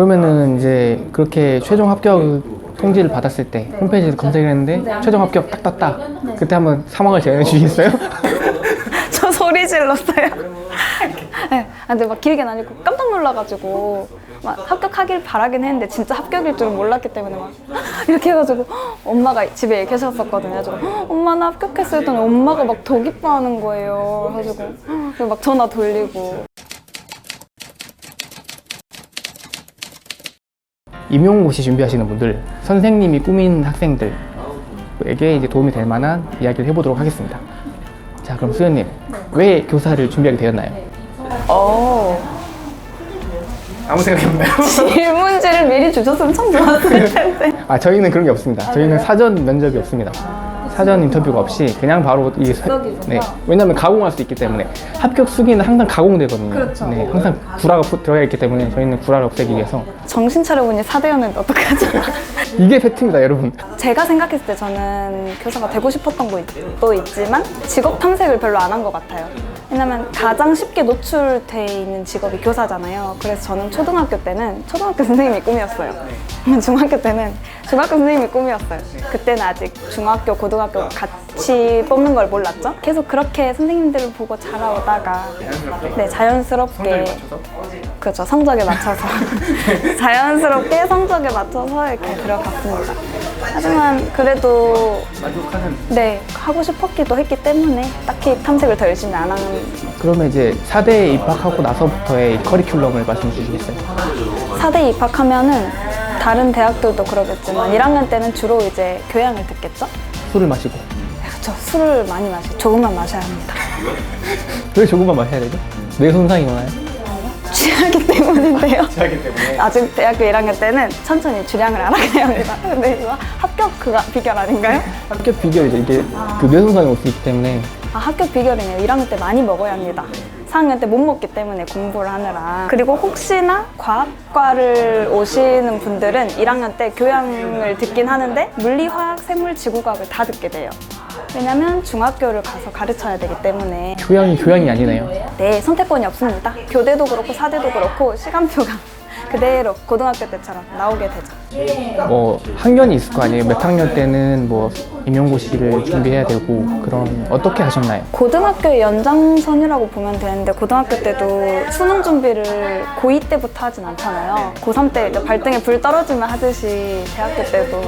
그러면은 이제 그렇게 최종 합격 통지를 받았을 때 홈페이지에서 검색을 했는데 최종 합격 딱 떴다. 그때 한번 상황을 재현해 주시겠어요? 저 소리 질렀어요. 네, 아, 근데 막 길게 아니고 깜짝 놀라가지고 막 합격하길 바라긴 했는데 진짜 합격일 줄은 몰랐기 때문에 막 이렇게 해가지고 엄마가 집에 계셨었거든요. 그래서 엄마 나 합격했어 했더니 엄마가 막 더 기뻐하는 거예요. 그래가지고 막 전화 돌리고 임용고시 준비하시는 분들, 선생님이 꾸민 학생들에게 이제 도움이 될 만한 이야기를 해보도록 하겠습니다. 자, 그럼 수연님, 왜 교사를 준비하게 되었나요? 어 아무 생각이 없나요? 질문지를 미리 주셨으면 참 좋았을 텐데. 아, 저희는 그런 게 없습니다. 저희는 사전 면접이 없습니다. 사전 인터뷰가 없이 그냥 바로 이 사- 네. 왜냐면 가공할 수 있기 때문에 합격 수기는 항상 가공되거든요. 그렇죠. 네, 항상 구라가 푸- 들어가 있기 때문에 저희는 구라를 없애기 위해서 정신 차려보니 4대였는데 어떡하죠? 이게 팩트입니다, 여러분. 제가 생각했을 때 저는 교사가 되고 싶었던 것도 있지만 직업 탐색을 별로 안 한 것 같아요. 왜냐면 가장 쉽게 노출돼 있는 직업이 교사잖아요. 그래서 저는 초등학교 때는 초등학교 선생님이 꿈이었어요. 중학교 때는 중학교 선생님이 꿈이었어요. 그때는 아직 중학교, 고등학교 같이 뽑는 걸 몰랐죠. 계속 그렇게 선생님들을 보고 자라오다가 네 자연스럽게 그렇죠 성적에 맞춰서 자연스럽게 성적에 맞춰서 이렇게 들어갔습니다. 하지만 그래도 만족하는. 네 하고 싶었기도 했기 때문에 딱히 탐색을 더 열심히 안 하는 그러면 이제 4대에 입학하고 나서부터의 이 커리큘럼을 말씀해 주시겠어요? 4대 입학하면은 다른 대학들도 그러겠지만 1학년 때는 주로 이제 교양을 듣겠죠? 술을 마시고. 그렇죠 술을 많이 마시 조금만 마셔야 합니다. 왜 조금만 마셔야 되죠? 뇌 손상이 오나요? 취하기 때문인데요. 하기 때문에. 아직 대학교 1학년 때는 천천히 주량을 안 하게 합니다. 근데 이거 합격 그 비결 아닌가요? 합격 비결이죠. 이게 그뇌 손상이 올 수 있기 때문에 아, 합격 비결이네요. 1학년 때 많이 먹어야 합니다. 4학년 때 못 먹기 때문에 공부를 하느라. 그리고 혹시나 과학과를 오시는 분들은 1학년 때 교양을 듣긴 하는데 물리, 화학, 생물, 지구과학을 다 듣게 돼요. 왜냐면 중학교를 가서 가르쳐야 되기 때문에 교양이 교양이 아니네요. 네, 선택권이 없습니다. 교대도 그렇고 사대도 그렇고 시간표가 그대로 고등학교 때처럼 나오게 되죠. 뭐 학년이 있을 거 아니에요. 몇 학년 때는 뭐 임용고시를 준비해야 되고 그런 어떻게 하셨나요? 고등학교의 연장선이라고 보면 되는데 고등학교 때도 수능 준비를 고2 때부터 하진 않잖아요. 고3 때 이제 발등에 불 떨어지면 하듯이 대학교 때도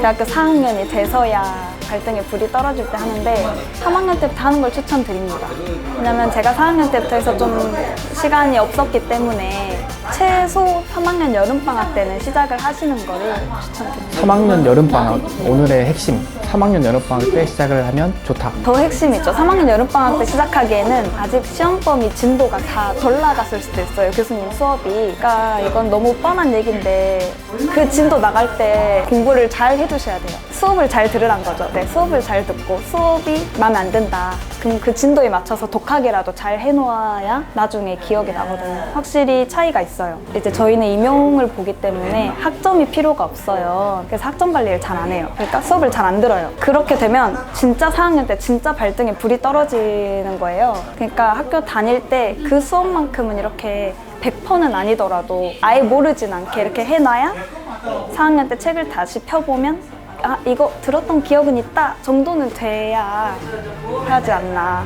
대학교 4학년이 돼서야 발등에 불이 떨어질 때 하는데 3학년 때부터 하는 걸 추천드립니다. 왜냐면 제가 4학년 때부터 해서 좀 시간이 없었기 때문에 최소 3학년 여름방학 때는 시작을 하시는 거를 추천드립니다. 3학년 여름방학 오늘의 핵심 3학년 여름방학 때 시작을 하면 좋다. 더 핵심이죠. 3학년 여름방학 때 시작하기에는 아직 시험범위 진도가 다 덜 나갔을 수도 있어요. 교수님 수업이. 그러니까 이건 너무 뻔한 얘기인데 그 진도 나갈 때 공부를 잘 해두셔야 돼요. 수업을 잘 들으란 거죠. 네, 수업을 잘 듣고 수업이 마음에 안 든다. 그럼 그 진도에 맞춰서 독학이라도 잘 해놓아야 나중에 기억이 나거든요. 확실히 차이가 있어요. 이제 저희는 임용을 보기 때문에 학점이 필요가 없어요. 그래서 학점 관리를 잘 안 해요. 그러니까 수업을 잘 안 들어요. 그렇게 되면 진짜 4학년 때 진짜 발등에 불이 떨어지는 거예요. 그러니까 학교 다닐 때 그 수업만큼은 이렇게 100%는 아니더라도 아예 모르진 않게 이렇게 해놔야 4학년 때 책을 다시 펴보면 아 이거 들었던 기억은 있다 정도는 돼야 하지 않나.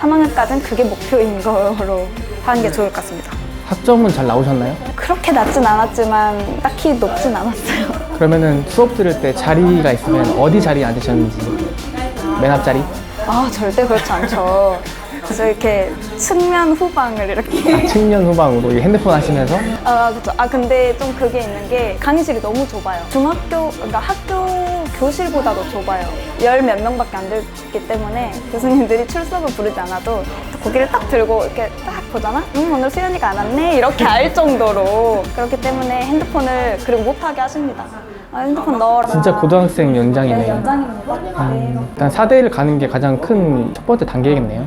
3학년까지는 그게 목표인 거로 하는 게 좋을 것 같습니다. 학점은 잘 나오셨나요? 그렇게 낮진 않았지만 딱히 높진 않았어요. 그러면은 수업 들을 때 자리가 있으면 어디 자리에 앉으셨는지? 맨 앞자리? 아 절대 그렇지 않죠 그래서 이렇게 측면 후방을 이렇게 측면 후방으로 이 핸드폰 하시면서 아, 그죠. 아, 근데 좀 그게 있는 게 강의실이 너무 좁아요. 중학교, 그러니까 학교 교실보다도 좁아요. 열 몇 명밖에 안 되기 때문에 교수님들이 출석을 부르지 않아도 고개를 딱 들고 이렇게 딱 보잖아? 음, 오늘 수연이가 안 왔네? 이렇게 알 정도로. 그렇기 때문에 핸드폰을 그리고 못하게 하십니다. 아, 핸드폰 넣어라. 진짜 고등학생 네, 연장이네요. 연장입니다. 네. 일단 4대를 가는 게 가장 큰 첫 번째 단계겠네요.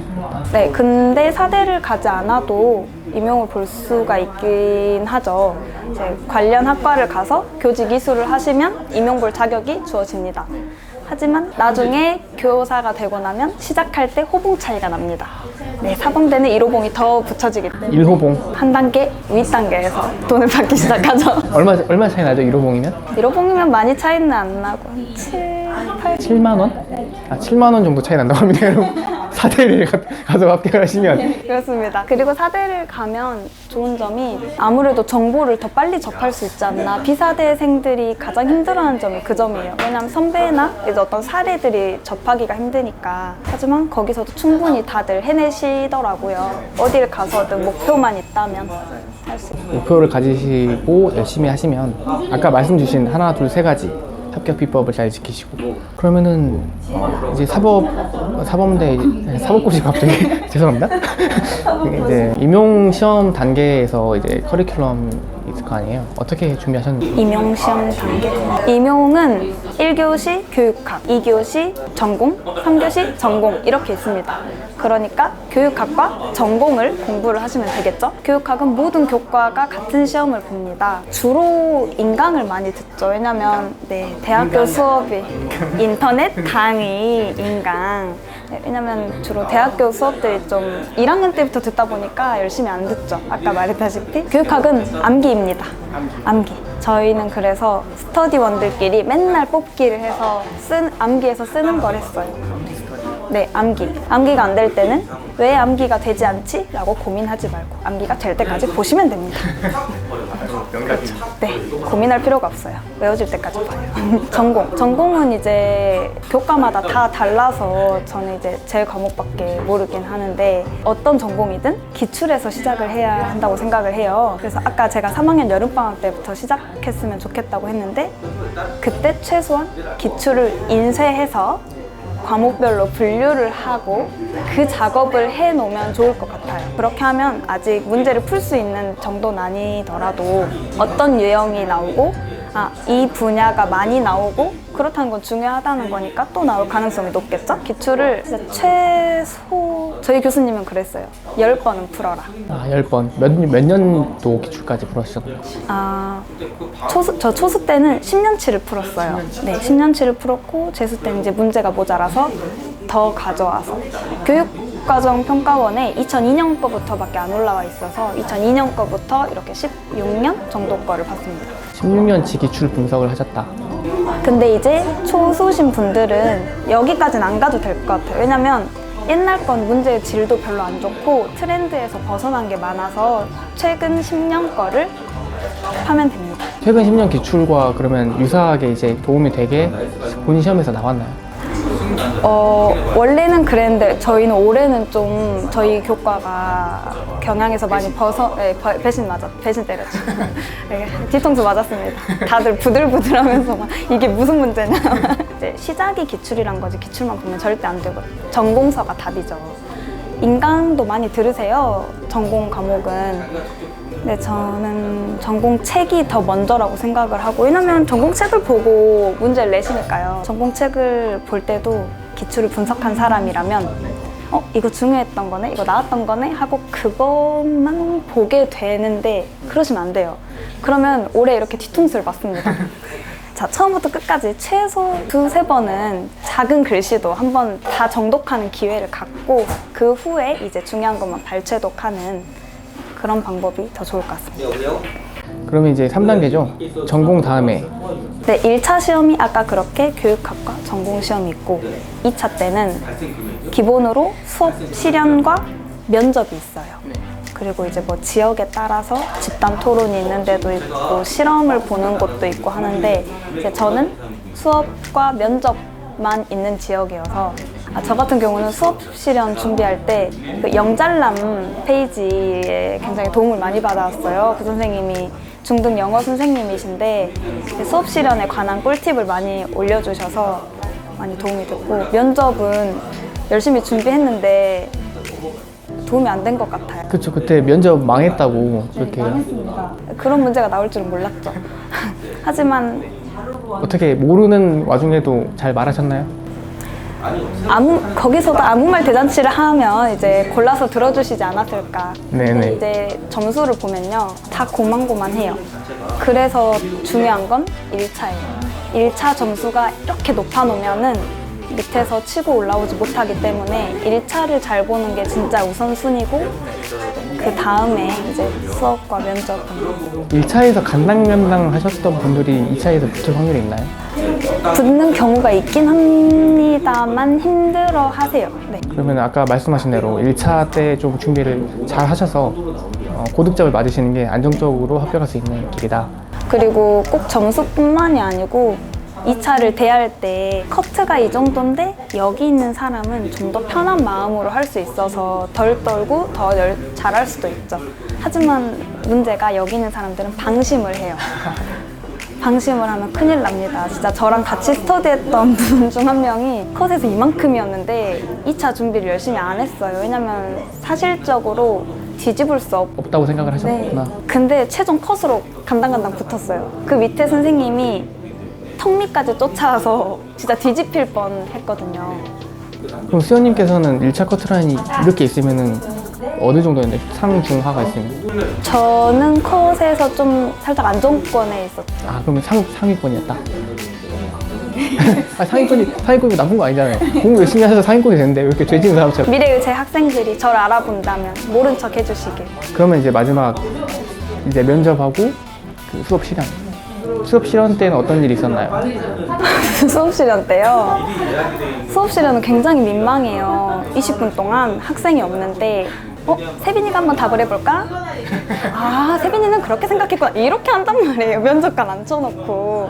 네, 근데 사대를 가지 않아도 임용을 볼 수가 있긴 하죠. 이제 관련 학과를 가서 교직 이수를 하시면 임용 볼 자격이 주어집니다. 하지만 나중에 교사가 되고 나면 시작할 때 호봉 차이가 납니다. 네, 사범대는 1호봉이 더 붙여지기 때문에 1호봉 한 단계 윗 단계에서 돈을 받기 시작하죠. 얼마 얼마 차이 나죠? 1호봉이면? 1호봉이면 많이 차이는 안 나고 한 7, 8 7만 원? 아 7만 원 정도 차이 난다고 합니다 여러분 사대를 가- 가서 합격을 하시면 그렇습니다. 그리고 사대를 가면 좋은 점이 아무래도 정보를 더 빨리 접할 수 있지 않나. 비사대생들이 가장 힘들어하는 점이 그 점이에요. 왜냐하면 선배나 이제 어떤 사례들이 접하기가 힘드니까. 하지만 거기서도 충분히 다들 해내시더라고요. 어딜 가서든 목표만 있다면 할 수 있어요. 목표를 가지시고 열심히 하시면 아까 말씀 주신 하나 둘 세 가지 합격 비법을 잘 지키시고. 그러면은 어, 이제 사법 사범대 이제- 사법고시 갑자기 죄송합니다. 이제 임용 시험 단계에서 이제 커리큘럼 거 아니에요 어떻게 준비하셨는지 임용 시험 단계. 임용은 1교시 교육학, 2교시 전공, 3교시 전공 이렇게 있습니다. 그러니까 교육학과 전공을 공부를 하시면 되겠죠? 교육학은 모든 교과가 같은 시험을 봅니다. 주로 인강을 많이 듣죠. 왜냐면 네, 대학교 수업이 인터넷 강의 인강 네, 왜냐면 주로 대학교 수업들이 좀 1학년 때부터 듣다 보니까 열심히 안 듣죠. 아까 말했다시피 교육학은 암기입니다. 암기. 저희는 그래서 스터디원들끼리 맨날 뽑기를 해서 쓴 암기해서 쓰는 걸 했어요. 네, 암기. 암기가 안 될 때는 왜 암기가 되지 않지? 라고 고민하지 말고 암기가 될 때까지 보시면 됩니다. 그렇죠. 네, 고민할 필요가 없어요. 외워질 때까지 봐요. 전공. 전공은 이제 교과마다 다 달라서 저는 이제 제 과목밖에 모르긴 하는데 어떤 전공이든 기출에서 시작을 해야 한다고 생각을 해요. 그래서 아까 제가 3학년 여름방학 때부터 시작했으면 좋겠다고 했는데 그때 최소한 기출을 인쇄해서 과목별로 분류를 하고 그 작업을 해 놓으면 좋을 것 같아요. 그렇게 하면 아직 문제를 풀 수 있는 정도는 아니더라도 어떤 유형이 나오고 아, 이 분야가 많이 나오고 그렇다는 건 중요하다는 거니까 또 나올 가능성이 높겠죠? 기출을 진짜 최소 저희 교수님은 그랬어요. 10번은 풀어라. 아 10번 몇, 몇 년도 기출까지 풀었셨나요? 아, 초수, 저 초수 때는 10년치를 풀었어요. 네, 10년치를 풀었고, 재수 때는 이제 문제가 모자라서 더 가져와서. 교육 과정 평가원에 2002년 거부터밖에 안 올라와 있어서 2002년 거부터 이렇게 16년 정도 거를 봤습니다. 16년치 기출 분석을 하셨다 근데 이제 초수신 분들은 여기까지는 안 가도 될 것 같아요. 왜냐면 옛날 건 문제의 질도 별로 안 좋고 트렌드에서 벗어난 게 많아서 최근 10년 거를 하면 됩니다. 최근 10년 기출과 그러면 유사하게 이제 도움이 되게 본인 시험에서 나왔나요? 어, 원래는 그랬는데 저희는 올해는 좀 저희 교과가 경향에서 많이 벗어, 네, 버- 배신 맞았, 배신 때렸죠. 네, 뒤통수 맞았습니다. 다들 부들부들하면서 막 이게 무슨 문제냐. 이제 시작이 기출이란 거지 기출만 보면 절대 안 되거든요. 전공서가 답이죠. 인강도 많이 들으세요. 전공 과목은. 근데 저는 전공 책이 더 먼저라고 생각을 하고 왜냐면 전공 책을 보고 문제를 내시니까요. 전공 책을 볼 때도 기출을 분석한 사람이라면 어 이거 중요했던 거네, 이거 나왔던 거네 하고 그것만 보게 되는데 그러시면 안 돼요. 그러면 올해 이렇게 뒤통수를 맞습니다. 자, 처음부터 끝까지 최소 두세 번은 작은 글씨도 한번 다 정독하는 기회를 갖고 그 후에 이제 중요한 것만 발췌독하는 그런 방법이 더 좋을 것 같습니다. 그러면 이제 3단계죠? 전공 다음에. 네, 1차 시험이 아까 그렇게 교육학과 전공 시험이 있고 2차 때는 기본으로 수업 실연과 면접이 있어요. 그리고 이제 뭐 지역에 따라서 집단 토론이 있는 데도 있고 실험을 보는 곳도 있고 하는데 이제 저는 수업과 면접만 있는 지역이어서 아, 저 같은 경우는 수업 실현 준비할 때 그 영잘남 페이지에 굉장히 도움을 많이 받았어요. 그 선생님이 중등 영어 선생님이신데 수업 실현에 관한 꿀팁을 많이 올려주셔서 많이 도움이 됐고 면접은 열심히 준비했는데 도움이 안 된 것 같아요. 그쵸 그때 면접 망했다고 그렇게 그런 문제가 나올 줄은 몰랐죠. 하지만 어떻게 모르는 와중에도 잘 말하셨나요? 아무 거기서도 아무 말 대잔치를 하면 이제 골라서 들어주시지 않았을까. 네네. 이제 점수를 보면요 다 고만고만해요. 그래서 중요한 건 1차예요. 1차 점수가 이렇게 높아 놓으면은 밑에서 치고 올라오지 못하기 때문에 1차를 잘 보는 게 진짜 우선순위고 그 다음에 이제 수업과 면접은 1차에서 간당간당 하셨던 분들이 2차에서 붙을 확률이 있나요? 붙는 경우가 있긴 합니다만 힘들어 하세요. 네. 그러면 아까 말씀하신 대로 1차 때 좀 준비를 잘 하셔서 어, 고득점을 맞으시는 게 안정적으로 합격할 수 있는 길이다. 그리고 꼭 점수뿐만이 아니고 2차를 대할 때 커트가 이 정도인데 여기 있는 사람은 좀 더 편한 마음으로 할 수 있어서 덜 떨고 더 열- 잘할 수도 있죠. 하지만 문제가 여기 있는 사람들은 방심을 해요. 방심을 하면 큰일 납니다. 진짜 저랑 같이 스터디했던 분 중 한 명이 컷에서 이만큼이었는데 2차 준비를 열심히 안 했어요. 왜냐면 사실적으로 뒤집을 수 없, 없다고 생각을 네. 하셨구나. 근데 최종 컷으로 간당간당 붙었어요. 그 밑에 선생님이 턱 밑까지 쫓아와서 진짜 뒤집힐 뻔 했거든요. 그럼 수연님께서는 1차 커트라인이 이렇게 있으면은 어느 정도였는데 상 중 하가 있으면 저는 컷에서 좀 살짝 안정권에 있었죠. 아 그러면 상, 상위권이었다. 아, 상위권이 상위권이 나쁜 거 아니잖아요. 공부 열심히 하셔서 상위권이 되는데 왜 이렇게 죄 지은 사람처럼? 미래의 제 학생들이 저를 알아본다면 모른 척 해주시길. 그러면 이제 마지막 이제 면접하고 그 수업 실현. 수업 실현 때는 어떤 일이 있었나요? 수업 시간 때요. 수업 시간은 굉장히 민망해요. 20분 동안 학생이 없는데, 어? 세빈이가 한번 답을 해볼까? 아, 세빈이는 그렇게 생각했구나. 이렇게 한단 말이에요. 면접관 앉혀놓고.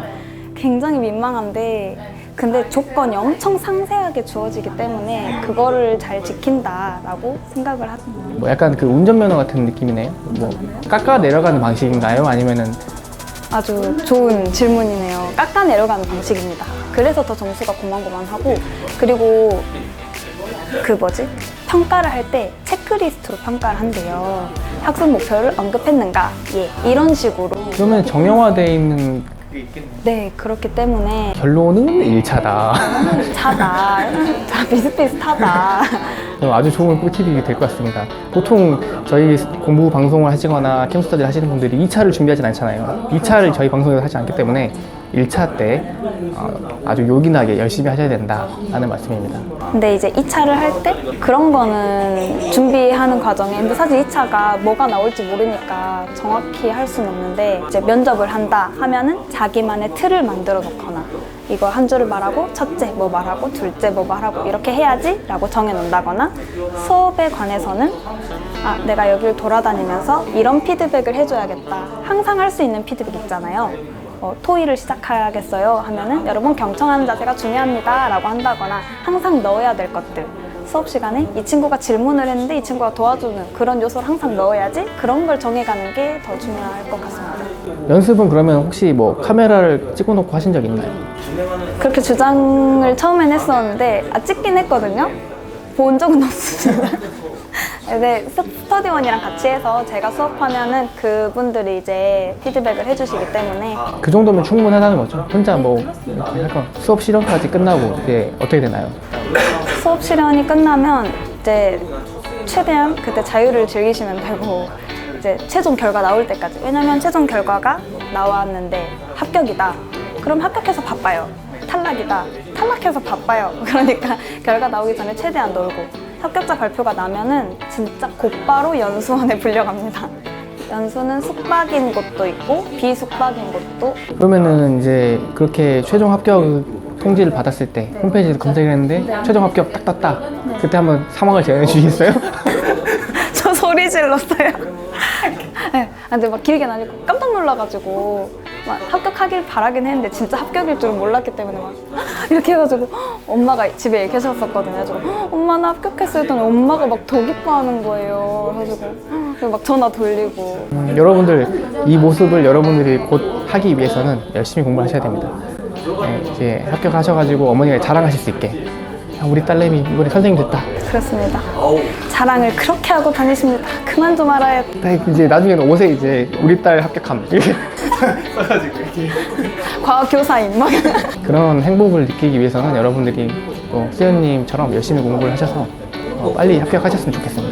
굉장히 민망한데, 근데 조건이 엄청 상세하게 주어지기 때문에 그거를 잘 지킨다라고 생각을 하습니다. 뭐 약간 그 운전면허 같은 느낌이네요. 뭐 깎아 내려가는 방식인가요? 아니면은 아주 좋은 질문이네요. 깎아 내려가는 방식입니다. 그래서 더 점수가 고만고만하고 그리고 그 뭐지? 평가를 할 때 체크리스트로 평가를 한대요. 학습 목표를 언급했는가? 예. 이런 식으로. 그러면 정형화되어 있는 네, 그렇기 때문에 결론은 1차다. 차다. 다 비슷비슷하다. 아주 좋은 꿀팁이 될 것 같습니다. 보통 저희 공부 방송을 하시거나 캠스터디를 하시는 분들이 2차를 준비하진 않잖아요. 2차를 저희 방송에서 하지 않기 때문에 1차 때 어, 아주 요긴하게 열심히 하셔야 된다라는 말씀입니다. 근데 이제 2차를 할 때 그런 거는 준비하는 과정에 근데 사실 2차가 뭐가 나올지 모르니까 정확히 할 수는 없는데 이제 면접을 한다 하면은 자기만의 틀을 만들어 놓거나 이거 한 줄을 말하고 첫째 뭐 말하고 둘째 뭐 말하고 이렇게 해야지 라고 정해 놓는다거나 수업에 관해서는 아 내가 여기를 돌아다니면서 이런 피드백을 해줘야겠다 항상 할 수 있는 피드백 있잖아요 어, 토의를 시작하겠어요 하면은 여러분 경청하는 자세가 중요합니다 라고 한다거나 항상 넣어야 될 것들. 수업 시간에 이 친구가 질문을 했는데 이 친구가 도와주는 그런 요소를 항상 넣어야지 그런 걸 정해가는 게 더 중요할 것 같습니다. 연습은 그러면 혹시 뭐 카메라를 찍어놓고 하신 적 있나요? 그렇게 주장을 처음엔 했었는데 아 찍긴 했거든요. 본 적은 없습니다 네, 스터디원이랑 같이 해서 제가 수업하면은 그분들이 이제 피드백을 해주시기 때문에. 그 정도면 충분하다는 거죠. 혼자 뭐 이렇게 할거 수업 실험까지 끝나고 이제 어떻게 되나요? 수업 실현이 끝나면 이제 최대한 그때 자유를 즐기시면 되고 이제 최종 결과 나올 때까지. 왜냐면 최종 결과가 나왔는데 합격이다. 그럼 합격해서 바빠요. 탈락이다. 탈락해서 바빠요. 그러니까 결과 나오기 전에 최대한 놀고 합격자 발표가 나면은 진짜 곧바로 연수원에 불려갑니다 연수는 숙박인 곳도 있고 비숙박인 곳도 그러면은 이제 그렇게 최종 합격 통지를 받았을 때 홈페이지에서 검색을 했는데 최종 합격 딱 땄다. 그때 한번 상황을 재현해 주시겠어요? 저 소리 질렀어요. 네, 아, 근데 막 길게 아니고 깜짝 놀라가지고 막 합격하길 바라긴 했는데 진짜 합격일 줄은 몰랐기 때문에 막 이렇게 해가지고 엄마가 집에 계셨었거든요. 그래서 엄마 나 합격했어 했더니 엄마가 막 더 기뻐하는 거예요. 그래가지고 막 전화 돌리고 음, 여러분들 이 모습을 여러분들이 곧 하기 위해서는 열심히 공부를 하셔야 됩니다. 네, 이제 합격하셔가지고 어머니가 자랑하실 수 있게 아, 우리 딸내미 이번에 선생님 됐다. 그렇습니다. 자랑을 그렇게 하고 다니십니다. 그만 좀 알아요. 네, 이제 나중에는 옷에 이제 우리 딸 합격함 이렇게 과학 교사인 막 그런 행복을 느끼기 위해서는 여러분들이 또 수연님처럼 열심히 공부를 하셔서 어, 빨리 합격하셨으면 좋겠습니다.